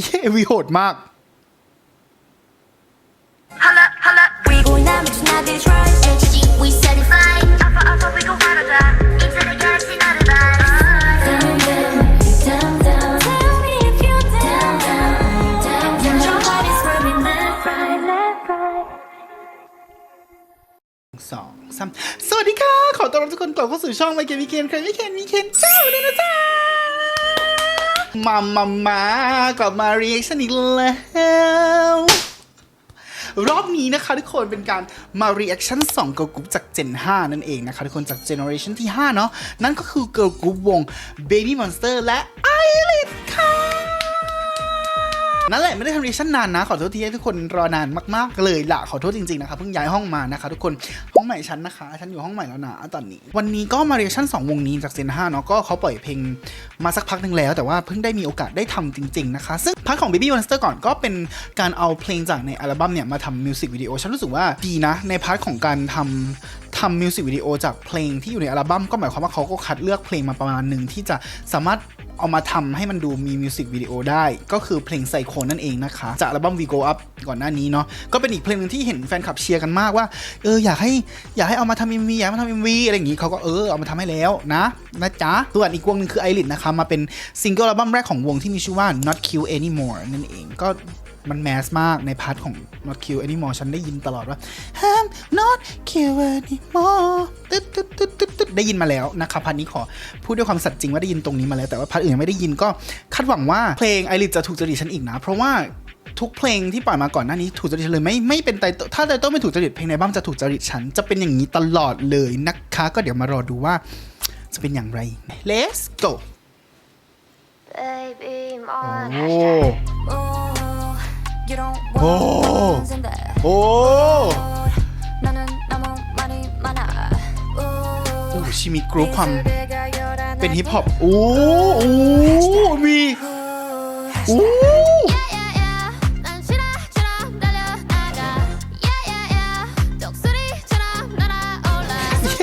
เย้วีโหดมาก Holla, holla. We going out, but not this right. SG, we certified. Alpha, alpha, we go harder. Into the galaxy, not a lie. Down, down, down, down. Tell me if you're down, down, down, down. Your heart is running left, right, left, right. สองสามสวัสดีค่ะ ขอต้อนรับทุกคนกลับเข้าสู่ช่องไมเคิลวิเคนใครไม่เคนวิเคนเจ้าเลยนะจ๊ะ มามามากลับมาเรียกชันอีกแล้ว รอบนี้นะคะทุกคนเป็นการมา reaction 2 girl group จาก Gen 5 นั่นเองนะคะทุกคนจาก generation ที่ 5 เนาะนั่นก็คือ girl group วง Baby Monster และ i r i s ค่ะ นั่นแหละไม่ได้ทำ reaction นานนะขอโทษทีให้ทุกคนรอนานมากๆเลยละขอโทษจริงๆนะคะเพิ่งย้ายห้องมานะคะ ทุกคนห้องใหม่ฉันนะคะฉันอยู่ห้องใหม่แล้วนะตอนนี้ วันนี้ก็มา reaction 2วงนี้จาก Gen 5เนาะก็เขาปล่อยเพลงมาสักพักหนึ่งแล้ว แต่ว่าเพิ่งได้มีโอกาสได้ทำจริง ๆ นะคะ ซึ่งพาร์ทของ Baby Monster ก่อนก็เป็นการเอาเพลงจากในอัลบั้มเนี่ยมาทำมิวสิกวิดีโอฉันรู้สึกว่าดีนะในพาร์ทของการทำ ทำมิวสิกวิดีโอจากเพลงที่อยู่ในอัลบั้มก็หมายความว่าเขาก็คัดเลือกเพลงมาประมาณหนึ่งที่จะสามารถเอามาทำให้มันดูมีมิวสิกวิดีโอได้ ก็คือเพลงไซโคนนั่นเองนะคะ จากอัลบั้ม We Go Up ก่อนหน้านี้เนาะก็เป็นอีกเพลงหนึงที่เห็นแฟนคลับเชียร์กันมากว่าเอออยากให้อยากให้เอามาทำ MV อยากมาทำ MV อะไรอย่างงี้เขาก็เออเอามาทำให้แล้วนะนะจ๊ะส่วนอีกวงหนึ่งคือไอริ d นะคะมาเป็นซิงเกิลอัลบั้มแรกของวงที่มีชื่อว่า Not Cute Anymore นั่นเองก็ มันแมสมากในพาร์ทของ not cute anymore ฉันได้ยินตลอดว่า I'm not cute anymore ตึ๊ดตึ๊ดตึ๊ดตึ๊ดตึ๊ดได้ยินมาแล้วนะคะพาร์ทนี้ขอพูดด้วยความสัตย์จริงว่าได้ยินตรงนี้มาแล้ว แต่ว่าพาร์ทอื่นยังไม่ได้ยินก็คาดหวังว่าเพลงไอริจะถูกจริตฉันอีกนะ เพราะว่าทุกเพลงที่ปล่อยมาก่อนหน้านี้ถูกจริตฉันเลยไม่ไม่เป็นไตโตถ้าไตโต้ไม่ถูกจริตเพลงในบ้ามจะถูกจริตฉันจะเป็นอย่างนี้ตลอดเลยนะคะ ก็เดี๋ยวมารอดูว่าจะเป็นอย่างไร let's go Baby, โอ้ โอ้โหชิมีกรุ๊ปความเป็นฮิปฮอปโอ้โหมีโอ้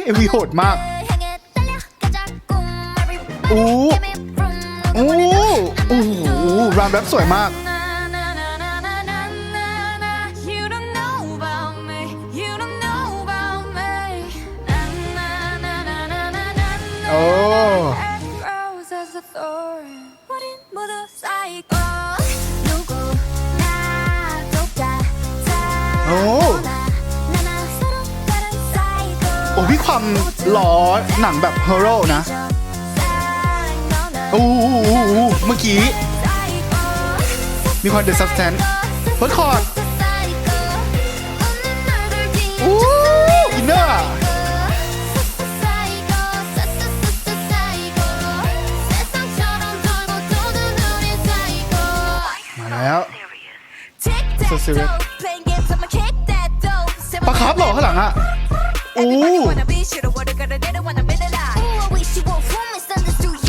เอวีโหดมากโอ้โอ้โอ้รามแรปสวยมาก Rose as a thorn. 우린 모두 psycho. 누구나 똑같아. 오. 나나 서로 다른 psycho. โอ้พี่ความหล่อหนังแบบฮอร์โรนะ โอ้โหเมื่อกี้ มีความ The Substance เฟิร์สคอร์ด โอ้อินเนอร์ So serious ปะครับเหรอข้างหลังอะโอ้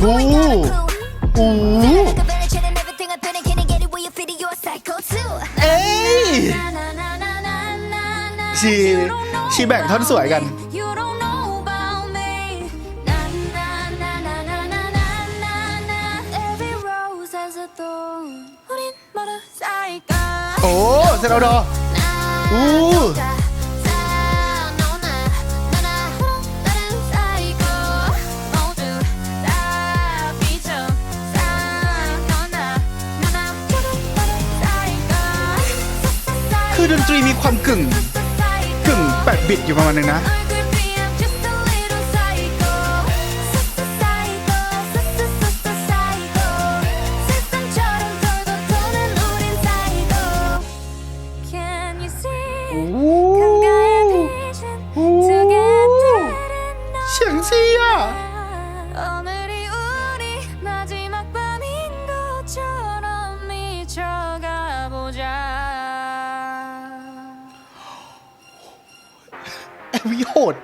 โอ้โอ้เอ้ยชีชีแบ่งท่อนสวยกัน เซนโอดอ 오. 그คือดนตรีมีความกึ่ง กึ่งแปดบิตอยู่ประมาณนึงนะ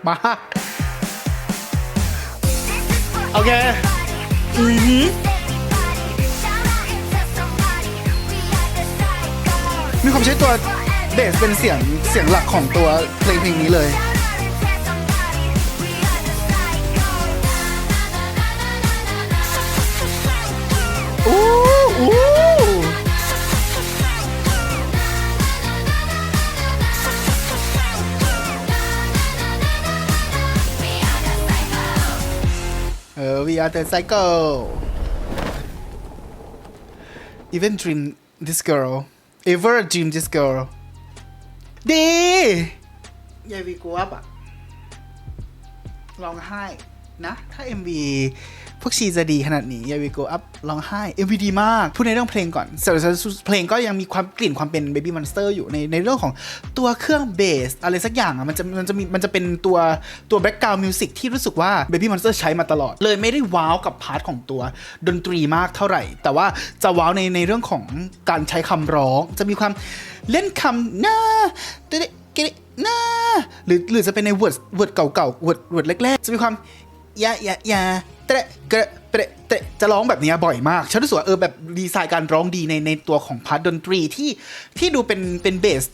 มากโอเค อือหือมีความใช้ตัวเบสเป็นเสียงเสียงหลักของตัวเพลงเพลงนี้เลย are the cycle even dream this girl ever dream this girl ดียายวีกูอัพอะร้องไห้นะ ถ้า MV พ วกชีจะดีขนาดนี้ยายวีโกอัพร้องไห้ MV ดีมาก พูดในเรื่องเพลงก่อนแต่เพลงก็ยังมีความกลิ่นความเป็น Baby Monster อร์อยู่ในในเรื่องของตัวเครื่องเบสอะไรสักอย่างอะมันจะมันจะมีมันจะเป็นตัวตัว background music ที่รู้สึกว่า Baby Monster ใช้มาตลอด เลยไม่ได้ว้าวกับพาร์ทของตัวดนตรีมากเท่าไหร่ แต่ว่าจะว้าวในในเรื่องของการใช้คำร้อง จะมีความเล่นคำหน้าเตะเกะหน้าหรือหรือจะเป็นใน word word เก่าๆ word word แรกๆ จะมีความยะยะยะ เตะเกะเตะเตะจะร้องแบบนี้บ่อยมาก ฉันรู้สึกว่าเออแบบดีไซน์การร้องดีในในตัวของพาร์ทดนตรีที่ที่ดูเป็นเป็นเบส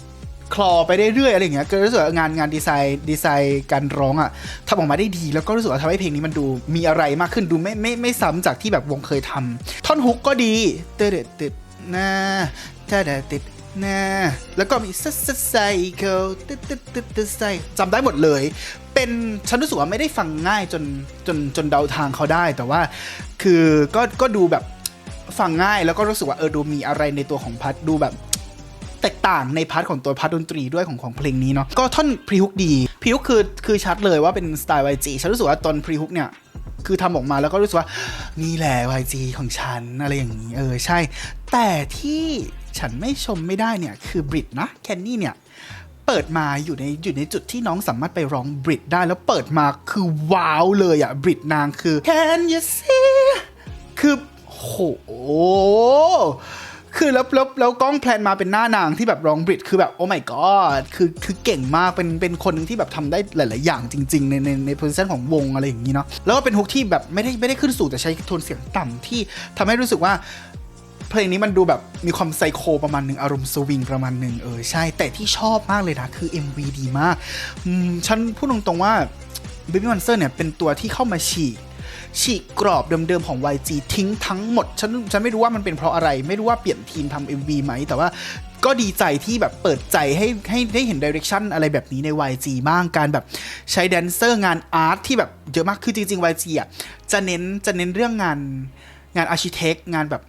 คลอไปเรื่อยๆอะไรอย่างเงี้ยก็รู้สึกว่างานงานดีไซน์ดีไซน์การร้องอะทำออกมาได้ดี แล้วก็รู้สึกว่าทำให้เพลงนี้มันดูมีอะไรมากขึ้นดูไม่ไม่ไม่ซ้ำจากที่แบบวงเคยทำท่อนฮุกก็ดีเตะเตะติดนะเตะเตะติดนะแล้วก็มีซัสซัสไซเคิลตึ๊ดตึ๊ดตึ๊ดตึ๊ดไซจำได้หมดเลย เป็นฉันรู้สึกว่าไม่ได้ฟังง่ายจนจนจนเดาทางเขาได้ แต่ว่าคือก็ก็ดูแบบฟังง่ายแล้วก็รู้สึกว่าเออดูมีอะไรในตัวของพัดดูแบบแตกต่างในพาร์ทของตัวพาร์ทดนตรีด้วยของของเพลงนี้เนาะก็ท่อนพรีฮุกดีพรีฮุกคือคือชัดเลยว่าเป็นสไตล์ YG ฉันรู้สึกว่าตอนพรีฮุกเนี่ยคือทำออกมาแล้วก็รู้สึกว่านี่แหละ YG ของฉันอะไรอย่างนี้เออใช่ แต่ที่ฉันไม่ชมไม่ได้เนี่ยคือบริดนะแคนนี่เนี่ย เปิดมาอยู่ในอยู่ในจุดที่น้องสามารถไปร้องบริดได้แล้วเปิดมาคือว้าวเลยอะบริดนางคือ Can you see คือโหคือแล้วแล้วแล้วกล้องแพลนมาเป็นหน้านางที่แบบร้องบริดคือแบบโอ้ my god คือคือเก่งมากเป็นเป็นคนหนึ่งที่แบบทำได้หลาย ๆ อย่างจริง ๆ ในในในโพสิชันของวงอะไรอย่างนี้เนาะแล้วก็เป็นฮุกที่แบบไม่ได้ไม่ได้ขึ้นสูงแต่ใช้โทนเสียงต่ำที่ทำให้รู้สึกว่า เพลงนี้มันดูแบบมีความไซโคประมาณหนึ่งอารมณ์สวิงประมาณหนึ่งเออใช่ แต่ที่ชอบมากเลยนะ คือ MV ดีมากอืมฉันพูดตรงๆว่า Baby Monster เนี่ยเป็นตัวที่เข้ามาฉีกฉีกกรอบเดิมๆของ YG ทิ้งทั้งหมด ฉันฉันไม่รู้ว่ามันเป็นเพราะอะไร ไม่รู้ว่าเปลี่ยนทีมทำ MV ไหม แต่ว่าก็ดีใจที่แบบเปิดใจให้ให้ได้เห็นดิเรกชันอะไรแบบนี้ใน YG บ้างการแบบใช้แดนเซอร์งานอาร์ตที่แบบเยอะมากคือจริงๆ YG อะจะเน้นจะเน้นเรื่องงานงานอาร์ชิเทคงานแบบ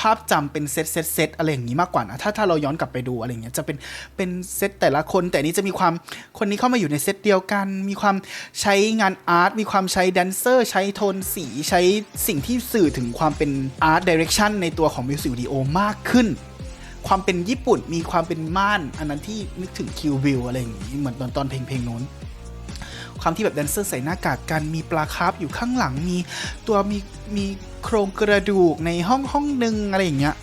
ภาพจำเป็นเซตเซตเซตอะไรอย่างนี้มากกว่านะถ้าถ้าเราย้อนกลับไปดูอะไรอย่างเงี้ยจะเป็นเป็นเซตแต่ละคน แต่นี้จะมีความคนนี้เข้ามาอยู่ในเซตเดียวกัน มีความใช้งานอาร์ตมีความใช้แดนเซอร์ ใช้โทนสีใช้สิ่งที่สื่อถึงความเป็นอาร์ตดิเรกชันในตัวของมิวสิกวิดีโอมากขึ้นความเป็นญี่ปุ่นมีความเป็นม่าน อันนั้นที่นึกถึงคิววิวอะไรอย่างนี้เหมือนตอนตอนเพลงเพลงโน้น ความที่แบบแดนเซอร์ใส่หน้ากากกันมีปลาคาร์ฟอยู่ข้างหลังมีตัวมีมี โครงกระดูกในห้องห้องหนึ่งอะไรอย่างเงี้ย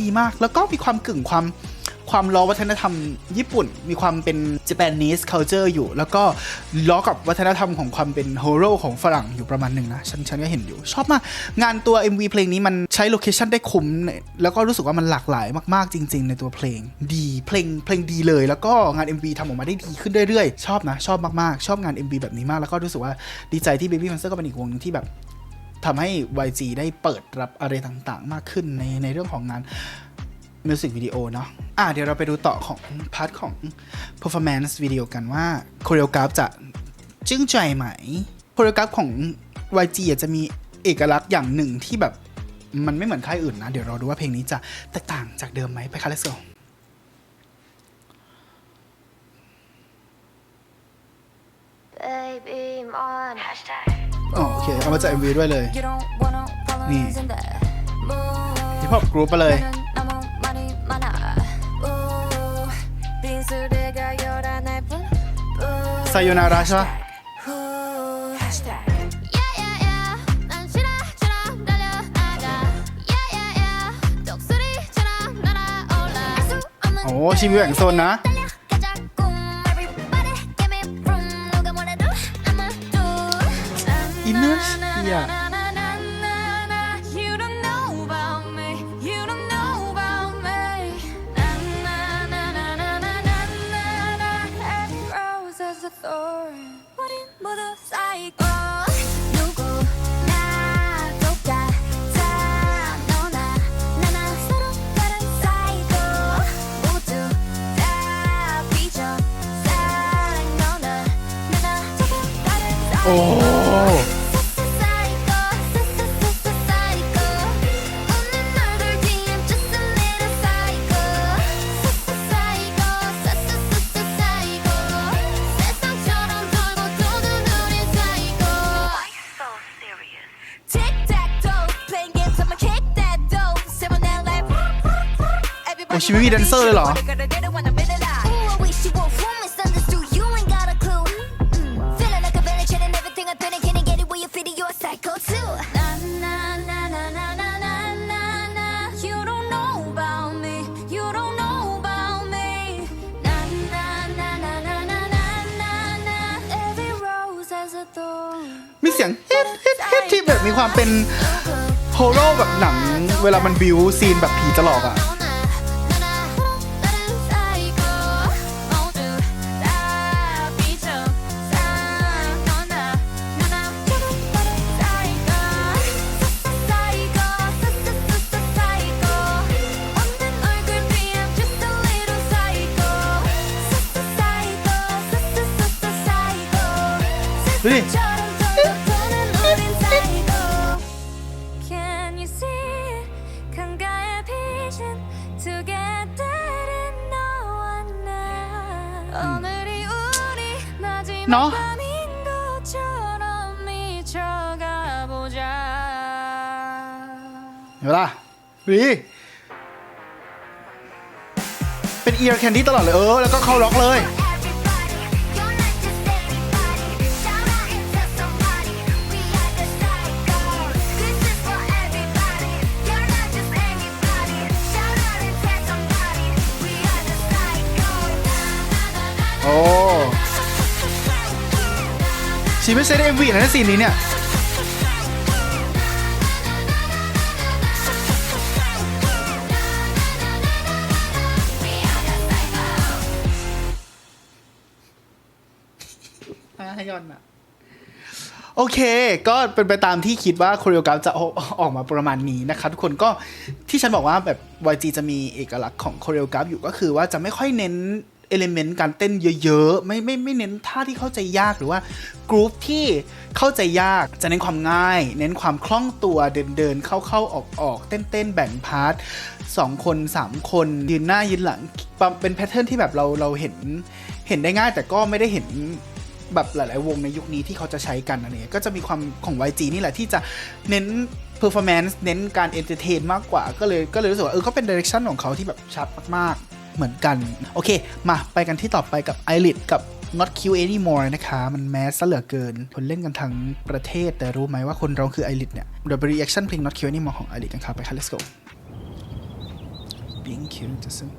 ดีมากแล้วก็มีความกึ่งความความล้อวัฒนธรรมญี่ปุ่น มีความเป็น Japanese culture อยู่ แล้วก็ล้อกับวัฒนธรรมของความเป็นโฮโรของฝรั่งอยู่ประมาณหนึ่งนะ ฉันฉันก็เห็นอยู่ ชอบมาก งานตัว MV เพลงนี้มันใช้โลเคชันได้คุ้ม แล้วก็รู้สึกว่ามันหลากหลายมากๆจริง ๆ ในตัวเพลง ดีเพลงเพลงดีเลย แล้วก็งาน MV ทำออกมาได้ดีขึ้นเรื่อยๆ ชอบนะ ชอบมากๆ ชอบงาน MV แบบนี้มาก แล้วก็รู้สึกว่าดีใจที่ Baby Monster ก็เป็นอีกวงหนึงที่แบบ ทำให้ YG ได้เปิดรับอะไรต่างๆ มากขึ้นในในเรื่องของงานมิวสิกวิดีโอเนาะ อะเดี๋ยวเราไปดูต่อของพาร์ทของ performance วิดีโอกันว่าโคเรียกราฟจะจึ้งใจไหมโคเรียกราฟของ YG อะจะมีเอกลักษณ์อย่างหนึ่งที่แบบมันไม่เหมือนค่ายอื่นนะ เดี๋ยวเราดูว่าเพลงนี้จะแตกต่างจากเดิมไหมไปค่ะ let's go Baby, I'm on. Hashtag. อ๋ อ๋อโอเค เอามาจาก MV ด้วยเลย นี่ที่พอปกรุ๊ปไปเลย ไซโยนาราใช่ปะโอ้ ชิมิแห่งโซนนะ Inercia na na na na. Every rose has a thorn. มีเสียงเฮ็ดเฮ็ดเฮ็ดที่แบบมีความเป็นโฮโลแบบหนัง เวลามันบิวซีนแบบผีจะหลอกอะ ดูดิเนาะเห็นปะล่ะดูเป็นเอียร์แคนดี้ตลอดเลยเออ แล้วก็เข้าล็อกเลย ไม่ใช่ได้เอ็มวีนะซีนนี้เนี่ยฮยอนอะโอเค ก็เป็นไปตามที่คิดว่าโคเรียกราฟจะออกออกมาประมาณนี้นะคะทุกคนก็ที่ฉันบอกว่าแบบ YG จะมีเอกลักษณ์ของโคเรียกราฟอยู่ก็คือว่าจะไม่ค่อยเน้น เอลิเมนต์การเต้นเยอะๆ ไม่ไม่ไม่เน้นท่าที่เข้าใจยากหรือว่ากรุ๊ปที่เข้าใจยากจะเน้นความง่าย เน้นความคล่องตัวเดินเดินเข้าเข้าออกออกเต้นเต้นแบ่งพาร์ทสองคนสามคนยืนหน้ายืนหลังเป็นแพทเทิร์นที่แบบเราเราเห็นเห็นได้ง่าย แต่ก็ไม่ได้เห็นแบบหลาย ๆ วงในยุคนี้ที่เขาจะใช้กันอะไรเงี้ยก็จะมีความของ YG นี่แหละที่จะเน้น performance เน้นการ entertain มากกว่า ก็เลยก็เลยรู้สึกว่าเออเขาเป็น direction ของเขาที่แบบชัดมาก ๆ เหมือนกัน โอเค มาไปกันที่ต่อไปกับ i l i t กับ not cute anymore นะคะ มันแมสซะเหลือเกิน คนเล่นกันทั้งประเทศ แต่รู้ไหมว่าคนร้องคือ i l i t เนี่ยเดี๋ยวไป reaction เพลง not cute anymore ของ i l i t กันครับ ไปค่ะ let's go being cute จะซึ่ง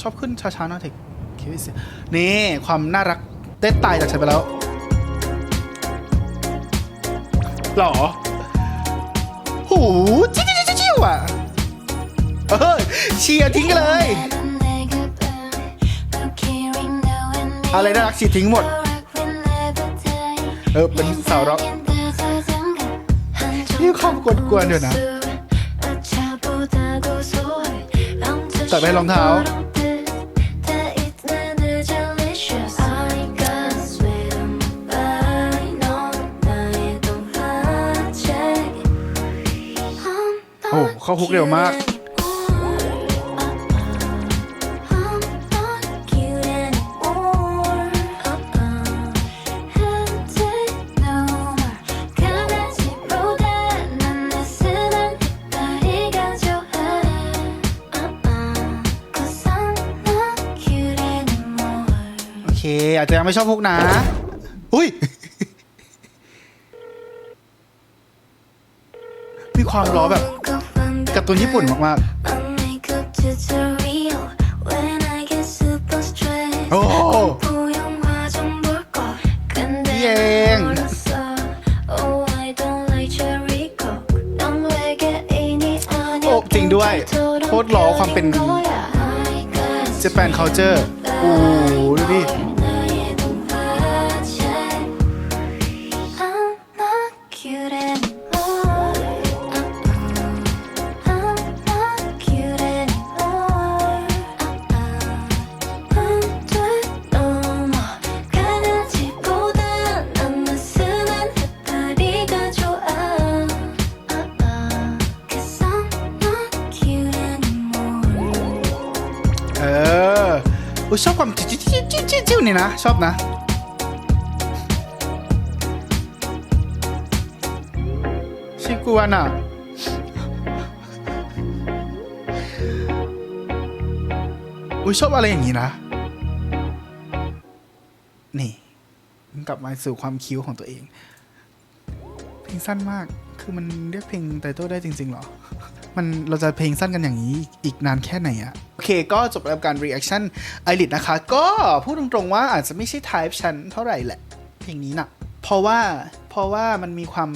ชอบขึ้นช้าๆหน่อยเถอะคิดไม่เสียนี่ ความน่ารักได้ตายจากฉันไปแล้วหรอ หู จิ้วจิ้วจิ้วจิ้วอะ เออเชียร์ทิ้งกันเลย อะไรน่ารักฉีดทิ้งหมด เออ เป็นสาวร็อกนี่ความกวนๆอยู่นะแต่ไม่รองเท้า โอ้ เข้าฮุกเร็วมาก อาจจะยังไม่ชอบฮุกนะอุ้ย มีความล้อแบบการ์ตูนญี่ปุ่นมากโอ้นี่เองโอ้จริงด้วย โคตรล้อความเป็นๆ Japan culture โอ้ดูดิ อุ๊ยชอบความจิ้วจิ้วจิ้วจิ้วจิ้วนี่นะ ชอบนะ ชิกวนอะอุ้ยชอบอะไรอย่างนี้นะ นี่กลับมาสู่ความคิ้วของตัวเอง เพลงสั้นมาก คือมันเรียกเพลงไตเติ้ลได้จริงๆเหรอ มันเราจะเพลงสั้นกันอย่างนี้อีกนานแค่ไหนอะ เคก็จบแล้วกับการ reaction ไอริสนะคะ ก็พูดตรงๆว่าอาจจะไม่ใช่ type ฉันเท่าไหร่แหละ เพลงนี้นะเพราะว่าเพราะว่ามันมีความ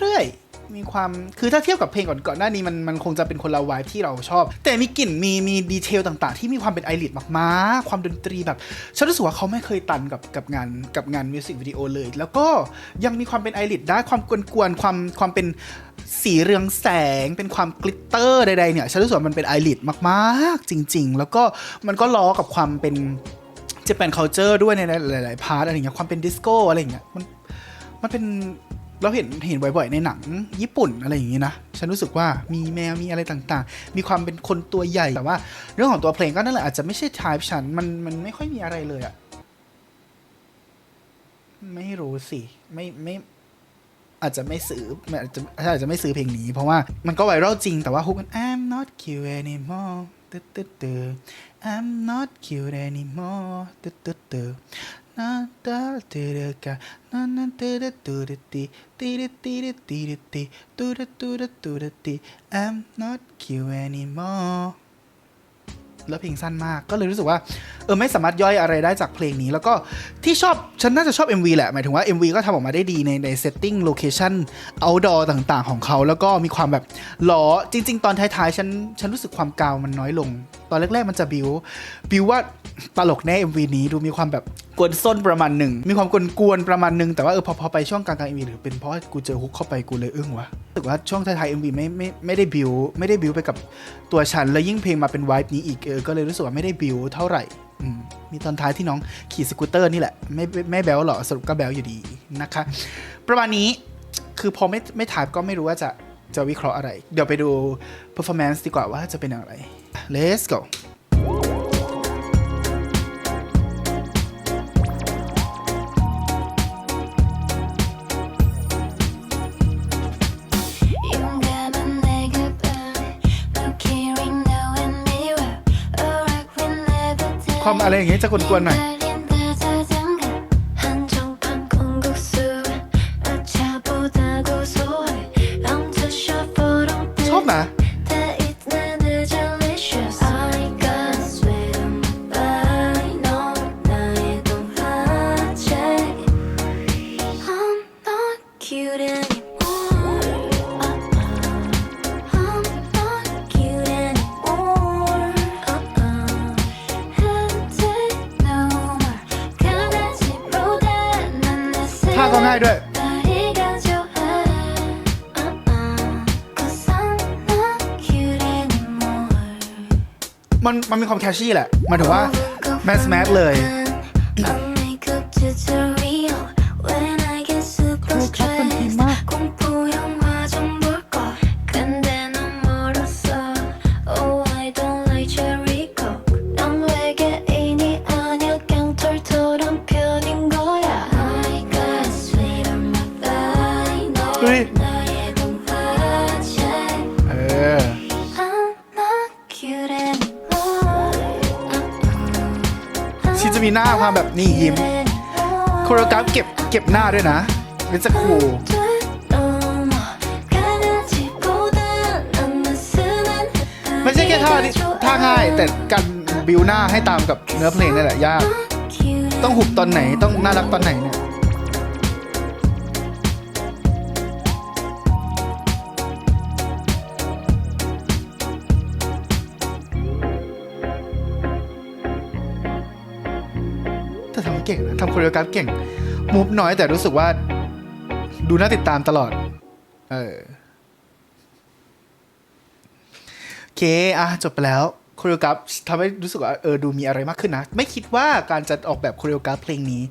เรื่อยๆ มีความคือถ้าเทียบกับเพลงก่อนๆหน้านี้มันมันคงจะเป็นคนละวายที่เราชอบ แต่มีกลิ่นมีมีดีเทลต่างๆ ที่มีความเป็นไอริดมากๆ ความดนตรีแบบฉันรู้สึกว่าเขาไม่เคยตันกับกับงานกับงานมิวสิกวิดีโอเลย แล้วก็ยังมีความเป็นไอริดได้ความกวนๆความความเป็นสีเรืองแสงเป็นความกลิตเตอร์ใดๆเนี่ยฉันรู้สึกว่ามันเป็นไอริดมากๆ จริง ๆ แล้วก็มันก็ล้อกับความเป็นจะเป็น culture ด้วยในหลาย ๆ พาร์ทอะไรอย่างเงี้ยความเป็นดิสโก้อะไรอย่างเงี้ยมันมันเป็น เราเห็นเห็นบ่อยๆ ในหนังญี่ปุ่นอะไรอย่างงี้นะ ฉันรู้สึกว่ามีแมวมีอะไรต่างๆ มีความเป็นคนตัวใหญ่ แต่ว่าเรื่องของตัวเพลงก็นั่นแหละอาจจะไม่ใช่ type ฉัน มันมันไม่ค่อยมีอะไรเลยอะไม่รู้สิ ไม่ไม่อาจจะไม่ซื้ออาจจะอาจจะไม่ซื้อเพลงนี้ เพราะว่ามันก็ไวรัลจริงแต่ว่าฮุกมัน I'm not cute anymore ตึ๊ดตึ๊ดตึ๊ด I'm not cute anymore ตึ๊ดตึ๊ดตึ๊ด นาตาตึ๊ดกะนานาตึ๊ดตึ๊ดตีตีตีตีตีตีตึ๊ดตึ๊ดตึ๊ดตี I'm not cute anymore แล้วเพลงสั้นมากก็เลยรู้สึกว่าเออไม่สามารถย่อยอะไรได้จากเพลงนี้ แล้วก็ที่ชอบฉันน่าจะชอบ MV แหละ หมายถึงว่า MV ก็ทำออกมาได้ดีในในเซตติ้งโลเคชั่น outdoor ต่างๆ ของเขา แล้วก็มีความแบบล้อจริง ๆ ตอนท้ายๆ ฉันฉันรู้สึกความกาวมันน้อยลง ตอนแรก ๆ มันจะบิวบิวว่าตลกแน่ MV นี้ดูมีความแบบ กวนส้นประมาณหนึ่ง มีความกวนๆประมาณหนึ่งแต่ว่าเออพอพอไปช่วงกลางๆ MV หรือเป็นเพราะกูเจอฮุกเข้าไปกูเลยอึ้งวะรู้สึกว่าช่วงท้ายๆ MV ไม่ไม่ไม่ได้บิวไม่ได้บิวไปกับตัวฉัน แล้วยิ่งเพลงมาเป็นไวายนี้อีกเออก็เลยรู้สึกว่าไม่ได้บิวเท่าไหร่มีตอนท้ายที่น้องขี่สกูตเตอร์นี่แหละ ไม่ไม่แบลหรอกสรุปก็แบลอยู่ดีนะคะ ประมาณนี้คือพอไม่ไม่ถ่ายก็ไม่รู้ว่าจะจะวิเคราะห์อะไร เดี๋ยวไปดู performance ดีกว่าว่าจะเป็นอย่างไร let's go ความอะไรอย่างเงี้ยจะกวนๆหน่อย 아. Uh-uh. 'Cause I'm not cute anymore. มันมันมีความแคชชี่แหละหมายถึงว่าแมสแมสเลย มีหน้าความแบบนี่ยิ้มโคโรกราฟเก็บเก็บหน้าด้วยนะเป็นจะคูไม่ใช่แค่ท่าที่ท่าง่าย แต่การบิวหน้าให้ตามกับเนื้อเพลงนี่แหละยาก ต้องหุบตอนไหนต้องน่ารักตอนไหนเนี่ย เก่งนะทำโคเรียกราฟเก่งมูฟน้อยแต่รู้สึกว่า ดูน่าติดตามตลอด เออโอเค อะ จบไปแล้วโคเรียกราฟทำให้รู้สึกว่าเออดูมีอะไรมากขึ้นนะ ไม่คิดว่าการจะออกแบบโคเรียกราฟเพลงนี้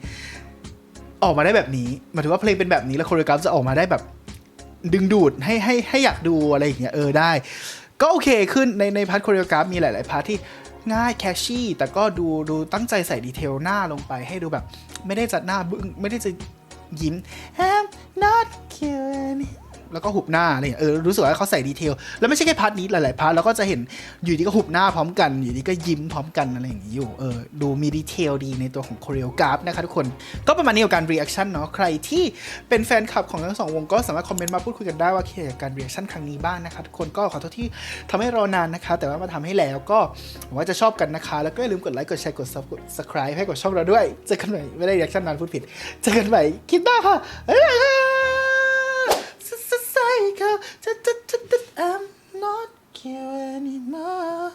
ออกมาได้แบบนี้หมายถึงว่าเพลงเป็นแบบนี้แล้วโคเรียกราฟจะออกมาได้แบบ ดึงดูดให้ให้ให้อยากดูอะไรอย่างเงี้ยเออได้ ก็โอเคขึ้นในในพาร์ทโคเรียกราฟมีหลาย ๆ พาร์ทที่ ง่ายแคชชี่ แต่ก็ดูดูตั้งใจใส่ดีเทลหน้าลงไปให้ดูแบบ ไม่ได้จัดหน้าบึ้งไม่ได้จะยิ้ม I'm not cute แล้วก็หุบหน้าอะไรอย่างเงี้ยเออรู้สึกว่าเขาใส่ดีเทล แล้วไม่ใช่แค่พาร์ทนี้หลายๆพาร์ทเราก็จะเห็นอยู่ดีก็หุบหน้าพร้อมกัน อยู่ดีก็ยิ้มพร้อมกันอะไรอย่างงี้อยู่เออดูมีดีเทลดีในตัวของโคเรียกราฟนะคะทุกคนก็ประมาณนี้กับการรีแอคชั่นเนาะใครที่เป็นแฟนคลับของทั้งสองวงก็สามารถคอมเมนต์มาพูดคุยกันได้ว่าคิดเกี่ยวกับการรีแอคชั่นครั้งนี้บ้างนะคะทุกคนก็ขอโทษที่ทำให้รอนานนะคะ แต่ว่ามาทำให้แล้วก็หวังว่าจะชอบกันนะคะ แล้วก็อย่าลืมกดไลค์กดแชร์กด subscribe ให้กับช่องเราด้วยเจอกันใหม่ไม่ได้รีแอคชั่นนานพูดผิดเจอกันใหม่คลิปหน้าค่ะ go. I'm not you anymore.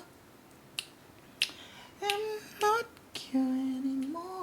I'm not you anymore.